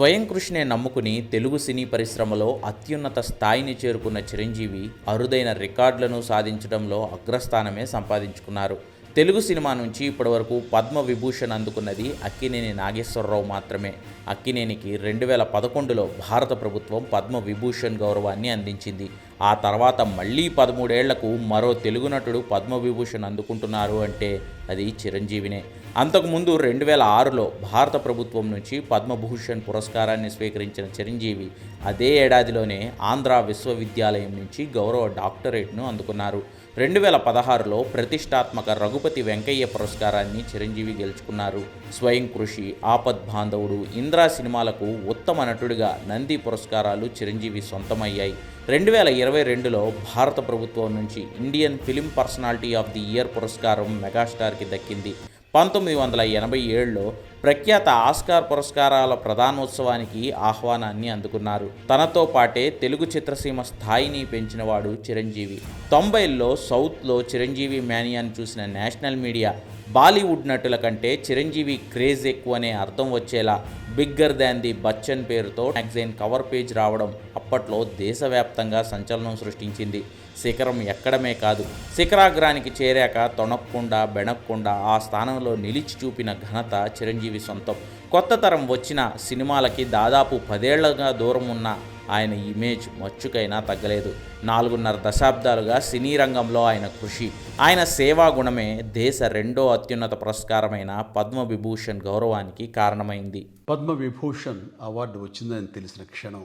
స్వయం కృషినే నమ్ముకుని తెలుగు సినీ పరిశ్రమలో అత్యున్నత స్థాయిని చేరుకున్న చిరంజీవి అరుదైన రికార్డులను సాధించడంలో అగ్రస్థానమే సంపాదించుకున్నారు. తెలుగు సినిమా నుంచి ఇప్పటివరకు పద్మ విభూషణ్ అందుకున్నది అక్కినేని నాగేశ్వరరావు మాత్రమే. అక్కినేనికి రెండు వేల పదకొండులో భారత ప్రభుత్వం పద్మ విభూషణ్ గౌరవాన్ని అందించింది. ఆ తర్వాత మళ్ళీ పదమూడేళ్ళకు మరో తెలుగు నటుడు పద్మ విభూషణ్ అందుకుంటున్నారు అంటే అది చిరంజీవినే. అంతకుముందు రెండు వేల ఆరులో భారత ప్రభుత్వం నుంచి పద్మభూషణ్ పురస్కారాన్ని స్వీకరించిన చిరంజీవి అదే ఏడాదిలోనే ఆంధ్ర విశ్వవిద్యాలయం నుంచి గౌరవ డాక్టరేట్ను అందుకున్నారు. రెండు వేల పదహారులో ప్రతిష్టాత్మక రఘుపతి వెంకయ్య పురస్కారాన్ని చిరంజీవి గెలుచుకున్నారు. స్వయం కృషి ఆపద్ బాంధవుడు ఇంద్రా సినిమాలకు ఉత్తమ నటుడిగా నంది పురస్కారాలు చిరంజీవి సొంతమయ్యాయి. రెండు వేల ఇరవై రెండులో భారత ప్రభుత్వం నుంచి Indian film personality of the year పురస్కారం మెగాస్టార్కి దక్కింది. పంతొమ్మిది వందల ఎనభై ఏడులో ప్రఖ్యాత ఆస్కార్ పురస్కారాల ప్రధానోత్సవానికి ఆహ్వానాన్ని అందుకున్నారు. తనతో పాటే తెలుగు చిత్రసీమ స్థాయిని పెంచినవాడు చిరంజీవి. తొంభైల్లో సౌత్లో చిరంజీవి మేనియాని చూసిన నేషనల్ మీడియా బాలీవుడ్ నటుల కంటే చిరంజీవి క్రేజ్ ఎక్కువనే అర్థం వచ్చేలా బిగ్గర్ దాన్ ది బచ్చన్ పేరుతో మ్యాగజైన్ కవర్ పేజ్ రావడం అప్పట్లో దేశవ్యాప్తంగా సంచలనం సృష్టించింది. శిఖరం ఎక్కడమే కాదు. శిఖరాగ్రానికి చేరాక తొణక్కుండా బెణక్కుండా ఆ స్థానంలో నిలిచి చూపిన ఘనత చిరంజీవి సొంతం. కొత్త తరం వచ్చిన సినిమాలకి దాదాపు పదేళ్ళుగా దూరం ఉన్న ఆయన ఇమేజ్ మచ్చుకైనా తగ్గలేదు. నాలుగున్నర దశాబ్దాలుగా సినీ రంగంలో ఆయన కృషి. ఆయన సేవా గుణమే దేశ రెండో అత్యున్నత పురస్కారమైన పద్మవిభూషణ్ గౌరవానికి కారణమైంది. పద్మ విభూషణ్ అవార్డు వచ్చిందని తెలిసిన క్షణం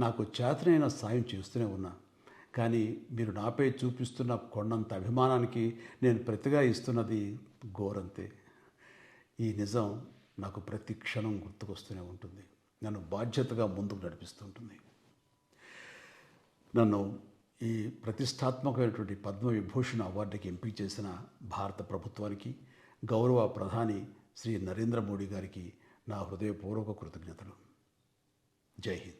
నాకు చేతనైన సాయం చేస్తూనే ఉన్నా. కానీ మీరు నాపై చూపిస్తున్న కొండంత అభిమానానికి నేను ప్రతిగా ఇస్తున్నది ఘోరంతే. ఈ నిజం నాకు ప్రతి క్షణం గుర్తుకొస్తూనే ఉంటుంది. నన్ను బాధ్యతగా ముందుకు నడిపిస్తుంటుంది. నన్ను ఈ ప్రతిష్టాత్మకమైనటువంటి పద్మ విభూషణ్ అవార్డుకి ఎంపిక చేసిన భారత ప్రభుత్వానికి గౌరవ ప్రధాని శ్రీ నరేంద్ర మోడీ గారికి నా హృదయపూర్వక కృతజ్ఞతలు. జై హింద్.